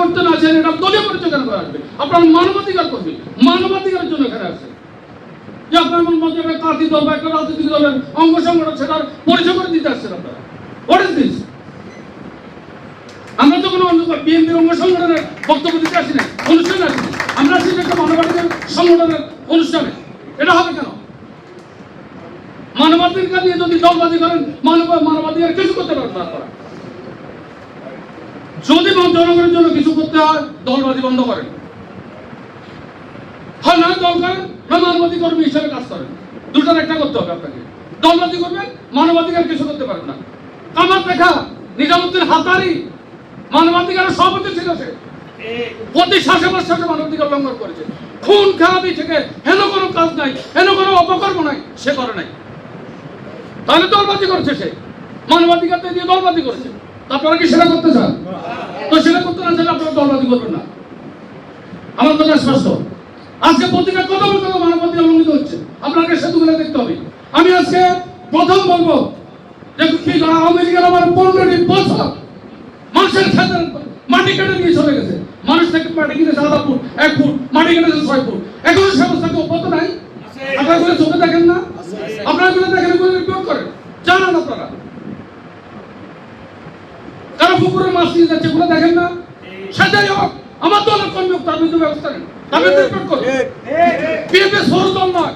করতে না আসেন এটা দলীয় পরিচয় কেন করে আসবে আপনার মানবাধিকার করবে মানবাধিকারের জন্য এখানে আসে যে আপনার মন একটা কাতি দল বা একটা রাজনৈতিক দলের অঙ্গ সংগঠন সেটার পরিচয় করে দিতে আসছেন আপনারা। দিস আমরা তো কোনো বিএনপির অঙ্গ সংগঠনের বক্তব্য দিতে আসি না অনুষ্ঠানে আসি আমরা আসি একটা মানবাধিকার সংগঠনের অনুষ্ঠানে। এটা হবে কেন? মানবাধিকার নিয়ে যদি দলবাদী করেন, মানব মানবাধিকার কিছু করতে পারবেন আপনারা? যদি জনগণের জন্য কিছু করতে হয় দলবাদী বন্ধ করেন। হয় না, দল করেন কর্মী কাজ করেন। দুটার একটা করতে হবে আপনাকে। করবেন, মানবাধিকার কিছু করতে পারেন না। কামার দেখা, নিজামুদ্দিন হাতারি মানবাধিকারের সভাপতি ছিল সে প্রতি শ্বাসে প্রশ্বাসে মানবাধিকার লঙ্ঘন করেছে। খুন খারাপি থেকে হেন কোনো কাজ নাই, হেন কোনো অপকর্ম নাই, সে করে নাই। তাহলে দলবাদী করেছে সে। মানবাধিকার দিয়ে দলবাদী করেছে। আপনারা কি সেটা করতে চান? তো সেটা করতে না চাইলে আপনারা দলবাদী করবেন না। আমার কথা স্পষ্ট। আজকে প্রতিটা কত কত মানবাধিকার লঙ্ঘিত হচ্ছে? আপনাকে সেতুগুলো দেখতে হবে। আমি আজকে প্রথম বলব যে কি আওয়ামী লীগের আমার পনেরোটি বছর মানুষের খেতে মাটি কেটে নিয়ে চলে গেছে। মানুষ থেকে মাটি কিনেছে আধা ফুট, এক ফুট, মাটি কেটেছে ছয় ফুট। এখন সে অবস্থা কেউ কত নাই। আপনারা চোখে দেখেন না আপনারা গুলো দেখেন এগুলো রিপোর্ট করেন জানান আপনারা কারও পুকুরে মাছ নিয়ে যাচ্ছে ওগুলো দেখেন না? সেটাই হোক আমার দলের কর্মী হোক তার বিরুদ্ধে ব্যবস্থা নেন তার বিরুদ্ধে রিপোর্ট করুন বিএনপি সরু দল নয়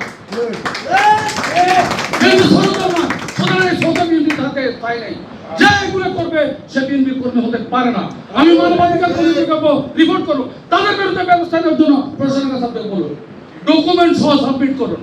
বিএনপি সরু দল নয় সুতরাং এই হাতে পাই নাই। যে এগুলো করবে সে বিএনপি কর্মী হতে পারে না। আমি মানবাধিকার কমিটি করব রিপোর্ট করব। তাদের বিরুদ্ধে ব্যবস্থা নেওয়ার জন্য প্রশাসনের কাছে বলুন। ডকুমেন্ট সহ সাবমিট করুন।